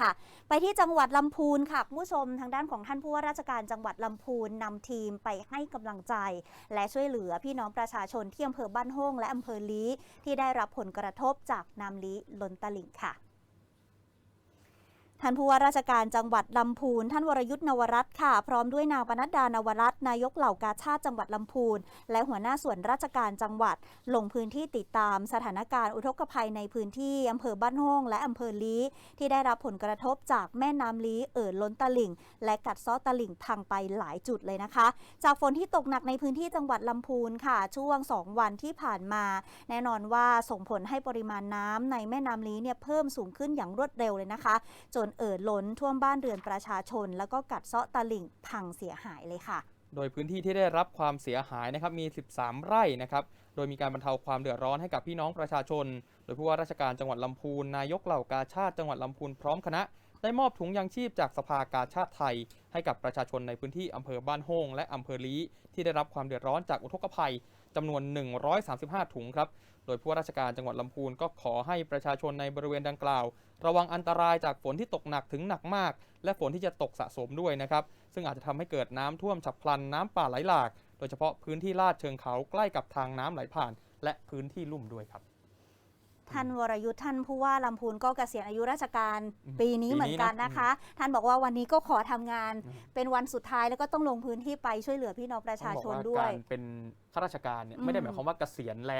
ค่ะไปที่จังหวัดลำพูนค่ะคุณผู้ชมทางด้านของท่านผู้ว่าราชการจังหวัดลำพูนนำทีมไปให้กำลังใจ และช่วยเหลือพี่น้องประชาชนที่อำเภอบ้านโฮ่งและอำเภอลี้ที่ได้รับผลกระทบจากน้ำลี้ล้นตลิ่งค่ะ ท่านผู้ว่าราชการจังหวัดลำพูน ท่านวรยุทธ์นวรัตน์ค่ะ พร้อมด้วยนางปนัดดานวรัตน์นายกเหล่ากาชาติจังหวัดลำพูน และหัวหน้าส่วนราชการจังหวัด ลงพื้นที่ติดตามสถานการณ์อุทกภัยในพื้นที่อำเภอบ้านโฮ่งและอำเภอลี้ที่ได้รับผลกระทบจากแม่น้ำลี้เอ่อล้นตลิ่ง และกัดซ้อตลิ่งพังไปหลายจุดเลยนะคะ จากฝนที่ตกหนักในพื้นที่จังหวัดลำพูนค่ะ ช่วง 2 วันที่ผ่านมา แน่นอนว่าส่งผลให้ปริมาณน้ำในแม่น้ำลี้เนี่ยเพิ่มสูงขึ้นอย่างรวดเร็วเลยนะคะ จนเอ่อล้นท่วมบ้านเรือนประชาชน แล้วก็กัดเซาะตลิ่งพังเสียหายเลยค่ะ โดยพื้นที่ที่ได้รับความเสียหายนะครับมี 13 ไร่นะครับ โดยมีการบรรเทาความเดือดร้อนให้กับพี่น้องประชาชน โดยผู้ว่าราชการจังหวัดลำพูน นายกเหล่ากาชาติจังหวัดลำพูนพร้อมคณะ ได้มอบถุงยางชีพจากสภากาชาติไทย ให้กับประชาชนในพื้นที่อำเภอบ้านโฮงและอำเภอลี้ที่ได้รับความเดือดร้อนจากอุทกภัยจำนวน 135 ถุงครับ โดยผู้ว่าราชการจังหวัดลำพูนก็ขอให้ประชาชนในบริเวณดังกล่าว ระวังอันตรายจากฝนที่ตกหนักถึงหนักมาก และฝนที่จะตกสะสมด้วยนะครับ ซึ่งอาจจะทำให้เกิดน้ำท่วมฉับพลันน้ำป่าไหลหลาก โดยเฉพาะพื้นที่ลาดเชิงเขาใกล้กับทางน้ำไหลผ่าน และพื้นที่ลุ่มด้วยครับ ท่านวรยุทธ์ท่านผู้ว่าลำพูนก็เกษียณอายุราชการอืมปีนี้ปีนี้เหมือนกันนะนะคะ ท่านบอกว่าวันนี้ก็ขอทำงานอืมเป็นวันสุดท้ายแล้วก็ต้องลงพื้นที่ไปช่วยเหลือพี่น้องประชาชนต้องบอกด้วย การเป็นข้าราชการเนี่ยอืมไม่ได้หมายความว่าเกษียณแล้ว